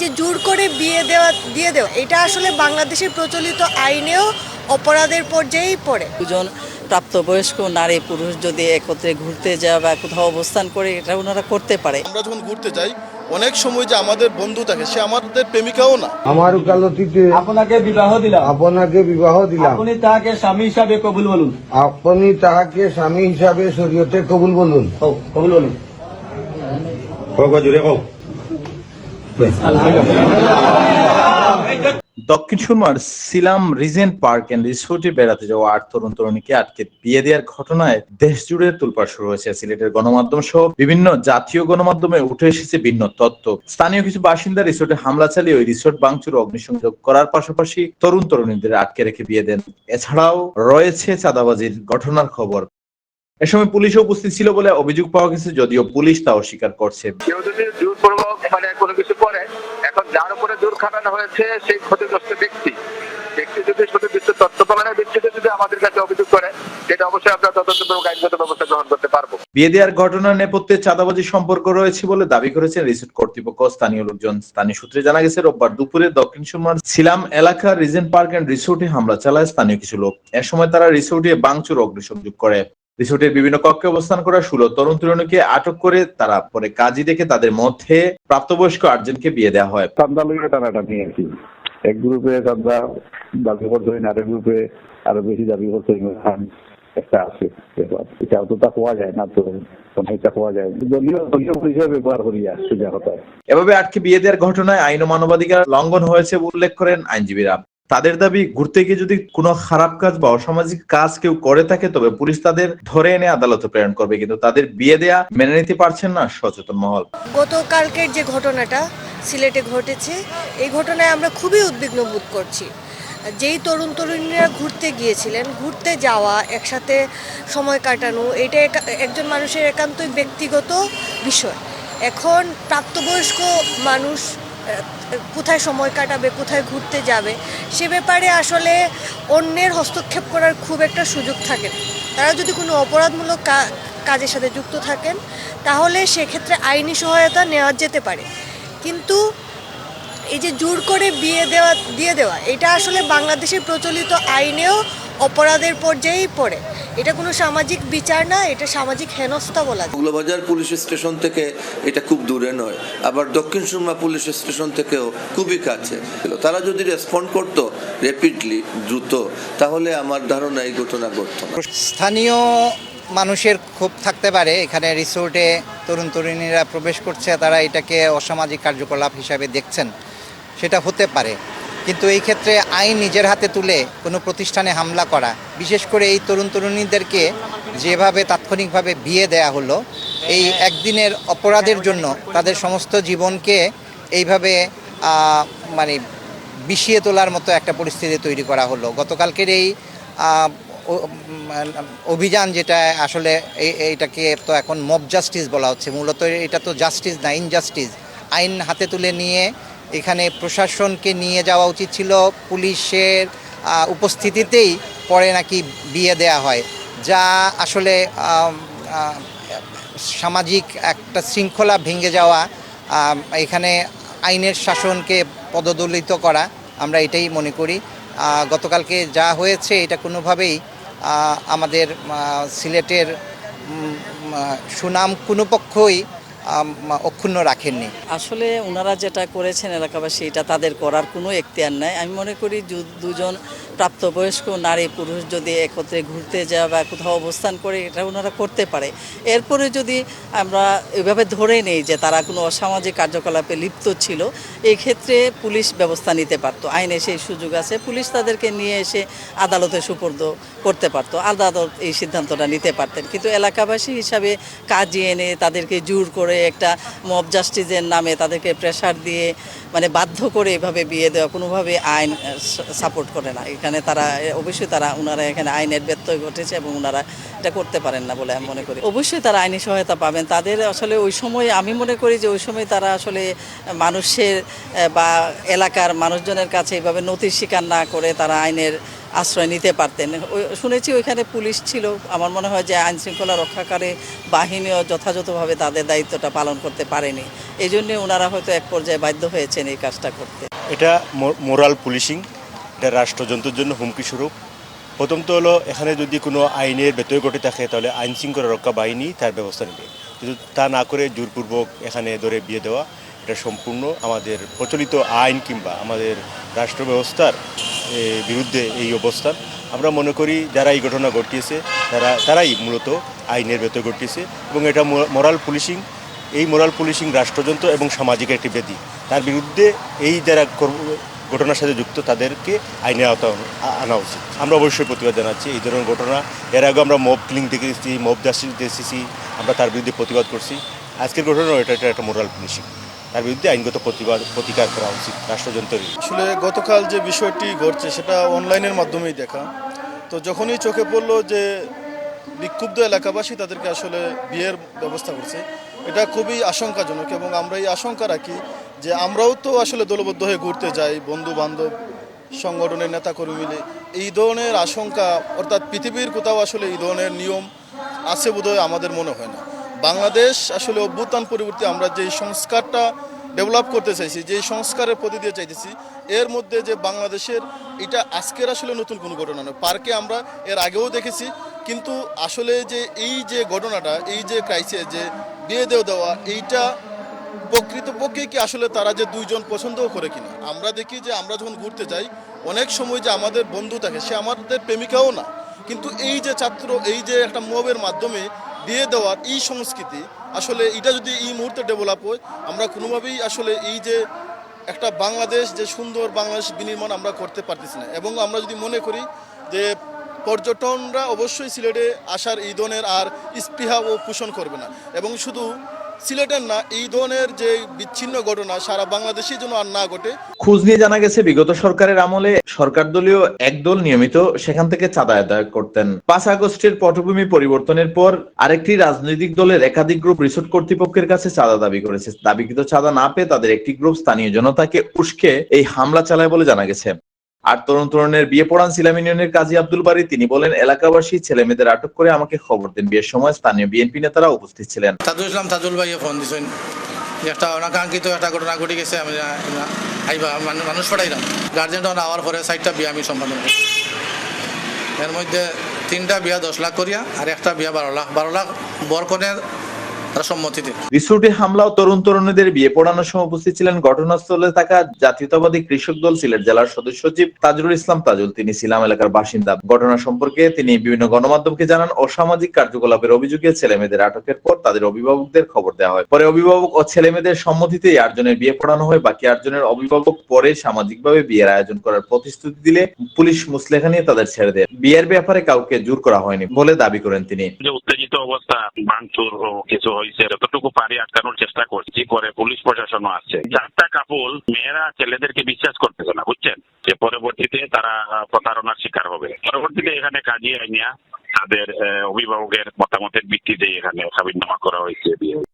যে জোর করে বিয়ে দেওয়া দিয়ে দেওয়া এটা আসলে বাংলাদেশের প্রচলিত আইনেও অপরাধের পর্যায়েই পড়ে। দুজন প্রাপ্তবয়স্ক নারী পুরুষ যদি একত্রে ঘুরতে যায় বা কোথাও অবস্থান করে এটা ওনারা করতে পারে। আমরা যখন ঘুরতে যাই অনেক সময় যে আমাদের বন্ধু থাকে সে আমাদের প্রেমিকাও না। আমার উকালতিতে আপনাকে বিবাহ দিলাম। আপনাকে বিবাহ দিলাম। আপনি তাহাকে স্বামী হিসাবে কবুল বলুন। আপনি তাহাকে স্বামী হিসাবে শরীয়তে কবুল বলুন। হোক, কবুল বলুন। দক্ষিণ সুরমার সিলাম রিজেন্ট পার্ক এন্ড রিসোর্টে বেড়াতে যাওয়া আট তরুণ তরুণীকে আটকে বিয়ে দেওয়ার ঘটনায় দেশ জুড়ে তোলপাড় শুরু হয়েছে সিলেটের গণমাধ্যম সহ বিভিন্ন জাতীয় গণমাধ্যমে উঠে এসেছে ভিন্ন তথ্য স্থানীয় কিছু বাসিন্দা রিসোর্টে হামলা চালিয়ে ওই রিসোর্ট ও অগ্নিসংযোগ করার পাশাপাশি তরুণ তরুণীদের আটকে রেখে বিয়ে দেন। এছাড়াও রয়েছে চাঁদাবাজির ঘটনার খবর। এ সময় পুলিশও উপস্থিত ছিল বলে অভিযোগ পাওয়া গেছে, যদিও পুলিশ তা অস্বীকার করছে। মানে কোনো কিছু যার উপরে জোর খাটানো হয়েছে, সেই ক্ষতিগ্রস্ত ব্যক্তি। ব্যক্তি যদি সুনির্দিষ্ট তথ্য প্রমাণের ভিত্তিতে যদি আমাদের কাছে অভিযোগ করে, সেটা অবশ্যই আমরা তদন্তপূর্বক আইনগত ব্যবস্থা গ্রহণ করতে পারব। বিয়ে দেওয়ার ঘটনার নেপথ্যে চাঁদাবাজি সম্পর্ক রয়েছে বলে দাবি করেছেন রিসোর্ট কর্তৃপক্ষ। স্থানীয় লোকজন স্থানীয় সূত্রে জানা গেছে, রোববার দুপুরে দক্ষিণ সুরমার সিলাম এলাকার রিজেন্ট পার্ক এন্ড রিসোর্টে হামলা চালায় স্থানীয় কিছু লোক। এ সময় তারা রিসোর্টে বাংচুর অগ্নিসংযোগ করে। রিসোর্টের বিভিন্ন কক্ষে অবস্থান করা ষোলো তরুণ তরুণীকে আটক করে তারা পরে কাজী দেখে তাদের মধ্যে প্রাপ্তবয়স্ক আটজনকে বিয়ে দেওয়া হয়। চান্দা লইয়া টানাটানি আর কি। এক গ্রুপে চান্দা দাবি করতে আরেক গ্রুপে আরও বেশি দাবি করতে একটা আছে ব্যাপার। এটাও তো তা যায় না তো অনেকটা পাওয়া যায়। দলীয় দলীয় পরিচয় ব্যবহার করিয়া সোজা কথা এভাবে আটকে বিয়ে দেওয়ার ঘটনায় আইন ও মানবাধিকার লঙ্ঘন হয়েছে উল্লেখ করেন আইনজীবীরা। তাদের দাবি, ঘুরতে গিয়ে যদি কোনো খারাপ কাজ বা অসামাজিক কাজ কেউ করে থাকে, তবে পুলিশ তাদের ধরে এনে আদালতে প্রেরণ করবে। কিন্তু তাদের বিয়ে দেয়া মেনে নিতে পারছেন না সচেতন মহল। গতকালকের যে ঘটনাটা সিলেটে ঘটেছে, এই ঘটনায় আমরা খুবই উদ্বিগ্ন বোধ করছি। যেই তরুণ তরুণীরা ঘুরতে গিয়েছিলেন, ঘুরতে যাওয়া, একসাথে সময় কাটানো, এটা একা- একজন মানুষের একান্তই ব্যক্তিগত বিষয়। এখন প্রাপ্তবয়স্ক মানুষ কোথায় সময় কাটাবে, কোথায় ঘুরতে যাবে, সে ব্যাপারে আসলে অন্যের হস্তক্ষেপ করার খুব একটা সুযোগ থাকে তারা যদি কোনো অপরাধমূলক কাজের সাথে যুক্ত থাকেন, তাহলে সেক্ষেত্রে আইনি সহায়তা নেওয়া যেতে পারে। কিন্তু এই যে জোর করে বিয়ে দেওয়া, দিয়ে দেওয়া, এটা আসলে বাংলাদেশের প্রচলিত আইনেও অপরাধের পর্যায়েই পড়ে। এটা কোনো সামাজিক বিচার না এটা সামাজিক হেনস্থা বলা যায়। মৌলবাজার পুলিশ স্টেশন থেকে এটা খুব দূরে নয় আবার দক্ষিণ সুরমা পুলিশ স্টেশন থেকেও খুবই কাছে। তারা যদি রেসপন্ড করতো র্যাপিডলি দ্রুত তাহলে আমার ধারণা এই ঘটনা ঘটত না। স্থানীয় মানুষের ক্ষোভ থাকতে পারে এখানে রিসোর্টে তরুণ তরুণীরা প্রবেশ করছে তারা এটাকে অসামাজিক কার্যকলাপ হিসাবে দেখছেন। সেটা হতে পারে। কিন্তু এই ক্ষেত্রে আইন নিজের হাতে তুলে কোনো প্রতিষ্ঠানে হামলা করা, বিশেষ করে এই তরুণ তরুণীদেরকে যেভাবে তাৎক্ষণিকভাবে বিয়ে দেয়া হলো, এই একদিনের অপরাধের জন্য তাদের সমস্ত জীবনকে এইভাবে মানে বিষিয়ে তোলার মতো একটা পরিস্থিতি তৈরি করা হলো। গতকালকের এই অভিযান যেটা আসলে এই- এইটাকে তো এখন মব জাস্টিস বলা হচ্ছে। মূলত এটা তো জাস্টিস না ইনজাস্টিস আইন হাতে তুলে নিয়ে এখানে প্রশাসনকে নিয়ে যাওয়া উচিত ছিল। পুলিশের উপস্থিতিতেই পরে নাকি বিয়ে দেয়া হয়। যা আসলে সামাজিক একটা শৃঙ্খলা ভেঙে যাওয়া এখানে আইনের শাসনকে পদদলিত করা, আমরা এটাই মনে করি। গতকালকে যা হয়েছে এটা কোনোভাবেই আমাদের সিলেটের সুনাম কোনো পক্ষই অক্ষুণ্ণ রাখেননি। আসলে ওনারা যেটা করেছেন এলাকাবাসী, এটা তাদের করার কোনো এখতিয়ার নাই। আমি মনে করি দুজন প্রাপ্তবয়স্ক নারী পুরুষ যদি একত্রে ঘুরতে যায় বা কোথাও অবস্থান করে, এটা ওনারা করতে পারে। এরপরে যদি আমরা এভাবে ধরে নেই যে তারা কোনো অসামাজিক কার্যকলাপে লিপ্ত ছিল এই ক্ষেত্রে পুলিশ ব্যবস্থা নিতে পারতো। আইনে সেই সুযোগ আছে। পুলিশ তাদেরকে নিয়ে এসে আদালতে সুপর্দ করতে পারতো। আদালত এই সিদ্ধান্তটা নিতে পারতেন। কিন্তু এলাকাবাসী হিসাবে কাজে এনে তাদেরকে জোর করে একটা মব জাস্টিসের নামে তাদেরকে প্রেশার দিয়ে মানে বাধ্য করে এভাবে বিয়ে দেওয়া, কোনোভাবে আইন সাপোর্ট করে না। এখানে তারা অবশ্যই তারা ওনারা এখানে আইনের ব্যত্যয় ঘটেছে এবং ওনারা এটা করতে পারেন না বলে আমি মনে করি। অবশ্যই তারা আইনি সহায়তা পাবেন। তাদের আসলে ওই সময় আমি মনে করি যে ওই সময় তারা আসলে মানুষের বা এলাকার মানুষজনের কাছে এভাবে নথি স্বীকার না করে তারা আইনের আশ্রয় নিতে পারতেন। শুনেছি ওইখানে পুলিশ ছিল। আমার মনে হয় যে আইন শৃঙ্খলা রক্ষাকারী বাহিনীও যথাযথভাবে তাদের দায়িত্বটা পালন করতে পারেনি। এই জন্যে ওনারা হয়তো এক পর্যায়ে বাধ্য হয়েছেন এই কাজটা করতে। এটা মোরাল পুলিশিং। এটা রাষ্ট্রযন্ত্রের জন্য হুমকি স্বরূপ। প্রথমত হলো এখানে যদি কোনো আইনের ব্যতয় ঘটে থাকে, তাহলে আইন শৃঙ্খলা রক্ষা বাহিনী তার ব্যবস্থা নেবে। কিন্তু তা না করে জোরপূর্বক এখানে ধরে বিয়ে দেওয়া, এটা সম্পূর্ণ আমাদের প্রচলিত আইন কিংবা আমাদের রাষ্ট্র ব্যবস্থার বিরুদ্ধে এই অবস্থান আমরা মনে করি যারা এই ঘটনা ঘটিয়েছে, তারা, তারাই মূলত আইনের ভেতর ঘটিয়েছে এবং এটা মোরাল পুলিশিং এই মোরাল পুলিশিং রাষ্ট্রযন্ত্র এবং সামাজিক একটি ব্যাধি তার বিরুদ্ধে এই যারা ঘটনার সাথে যুক্ত, তাদেরকে আইনে আওতা আনা উচিত। আমরা অবশ্যই প্রতিবাদ জানাচ্ছি এই ধরনের ঘটনা। এর আগে আমরা মব ক্লিং দেখেছি মব জাস্টিস দেখেছি, আমরা তার বিরুদ্ধে প্রতিবাদ করছি। আজকের ঘটনা এটা একটা মোরাল পুলিশিং তার বিরুদ্ধে আইনগত প্রতিবাদ, প্রতিকার করা উচিত রাষ্ট্রযন্ত্রের আসলে গতকাল যে বিষয়টি ঘটছে সেটা অনলাইনের মাধ্যমেই দেখা। তো যখনই চোখে পড়ল যে বিক্ষুব্ধ এলাকাবাসী তাদেরকে আসলে বিয়ের ব্যবস্থা করছে, এটা খুবই আশঙ্কাজনক এবং আমরা এই আশঙ্কা রাখি যে আমরাও তো আসলে দলবদ্ধ হয়ে ঘুরতে যাই বন্ধু বান্ধব সংগঠনের নেতাকর্মী মিলে। এই ধরনের আশঙ্কা অর্থাৎ পৃথিবীর কোথাও আসলে এই ধরনের নিয়ম আছে বোধহয় আমাদের মনে হয় না। বাংলাদেশ আসলে অভ্যুত্থান পরিবর্তে আমরা যে সংস্কারটা ডেভেলপ করতে চাইছি যে সংস্কারের প্রতি দিয়ে চাইতেছি, এর মধ্যে যে বাংলাদেশের এটা আজকের আসলে নতুন কোনো ঘটনা নয়। পার্কে আমরা এর আগেও দেখেছি, কিন্তু আসলে যে এই যে ঘটনাটা, এই যে ক্রাইসিস যে বিয়ে দেওয়া দেওয়া, এইটা প্রকৃতপক্ষে কি আসলে তারা যে দুইজন পছন্দও করে কিনা? আমরা দেখি যে আমরা যখন ঘুরতে যাই, অনেক সময় যে আমাদের বন্ধু থাকে, সে আমাদের প্রেমিকাও না। কিন্তু এই যে ছাত্র, এই যে একটা মবের মাধ্যমে বিয়ে দেওয়ার এই সংস্কৃতি, আসলে এটা যদি এই মুহূর্তে ডেভেলপ হয়, আমরা কোনোভাবেই আসলে এই যে একটা বাংলাদেশ, যে সুন্দর বাংলাদেশ বিনির্মাণ আমরা করতে পারতেছি না। এবং আমরা যদি মনে করি যে পর্যটনরা অবশ্যই সিলেটে আসার এই ধরনের আর স্পৃহা ও পোষণ করবে না। এবং শুধু সিলেটের না, এই ধরনের যে বিচ্ছিন্ন ঘটনা সারা বাংলাদেশের জন্য আর না ঘটে। খোঁজ নিয়ে জানা গেছে, বিগত সরকারের আমলে সরকার দলীয় একদল নিয়মিত সেখান থেকে চাঁদা আদায় করতেন। পাঁচ আগস্টের পটভূমি পরিবর্তনের পর আরেকটি রাজনৈতিক দলের একাধিক গ্রুপ রিসোর্ট কর্তৃপক্ষের কাছে চাঁদা দাবি করেছে। দাবিকৃত চাঁদা না পেয়ে তাদের একটি গ্রুপ স্থানীয় জনতাকে উস্কে এই হামলা চালায় বলে জানা গেছে। আর তরুণ তরুণের বিয়ে পড়ান সিলাম ইউনিয়নের কাজী আব্দুল বাড়ি তিনি বলেন, এলাকাবাসী ছেলে মেয়েদের আটক করে আমাকে খবর দেন। বিয়ের সময় স্থানীয় বিএনপি নেতারা উপস্থিত ছিলেন। তাজুল ইসলাম তাজুল ভাইয়ে ফোন দিছেন। একটা অনাকাঙ্ক্ষিত একটা ঘটনা ঘটে গেছে, আমি আইবা মানুষ পাঠাইলাম। গার্জেন তখন আওয়ার পরে চারটা বিয়া আমি সম্পাদন করছি এর মধ্যে তিনটা বিয়া দশ লাখ করিয়া, আর একটা বিয়া বারো লাখ। বারো লাখ বরকনের সম্মতিতে রিসোর্টে হামলা ও তরুণ তরুণীদের বিয়ে পড়ানোর সময় উপস্থিত ছিলেন ঘটনাস্থলে থাকা জাতীয়তাবাদী কৃষক দল সিলেট জেলার সদস্য সচিব তাজুল ইসলাম তাজুল। তিনি সিলাম এলাকার বাসিন্দা। ঘটনা সম্পর্কে তিনি বিভিন্ন গণমাধ্যমকে জানান অসামাজিক কার্যকলাপের অভিযোগে ছেলে মেয়েদের আটকের পর তাদের অভিভাবকদের খবর দেওয়া হয়। পরে অভিভাবক ও ছেলে মেয়েদের সম্মতিতে আটজনের বিয়ে পড়ানো হয়। বাকি আটজনের অভিভাবক পরে সামাজিকভাবে বিয়ের আয়োজন করার প্রতিশ্রুতি দিলে পুলিশ মুসলেখা নিয়ে তাদের ছেড়ে দেয়। বিয়ের ব্যাপারে কাউকে জোর করা হয়নি বলে দাবি করেন তিনি। উত্তেজিত অবস্থা ভাঙচুর কিছু হয়েছে যতটুকু পারি আটকানোর চেষ্টা করছি, পরে পুলিশ প্রশাসনও আছে। চারটা কাপল মেয়েরা ছেলেদেরকে বিশ্বাস করতেছে না, বুঝছেন? যে পরবর্তীতে তারা প্রতারণার শিকার হবে। পরবর্তীতে এখানে কাজী আইনিয়া তাদের অভিভাবকের মতামতের ভিত্তিতে এখানে সাবিনামা করা হয়েছে।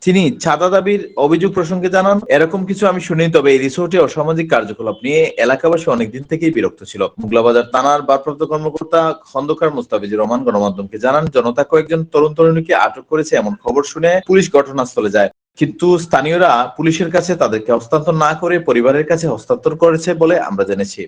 তিনি চাঁদা দাবির অভিযোগ প্রসঙ্গে জানান, এরকম কিছু আমি শুনি তবে এই রিসোর্টে অসামাজিক কার্যকলাপ নিয়ে এলাকাবাসী অনেকদিন থেকেই বিরক্ত ছিল। মুগলাবাজার থানার ভারপ্রাপ্ত কর্মকর্তা খন্দকার মুস্তাফিজুর রহমান গণমাধ্যমকে জানান, জনতা কয়েকজন তরুণ তরুণীকে আটক করেছে এমন খবর শুনে পুলিশ ঘটনাস্থলে যায়। কিন্তু স্থানীয়রা পুলিশের কাছে তাদেরকে হস্তান্তর না করে পরিবারের কাছে হস্তান্তর করেছে বলে আমরা জেনেছি।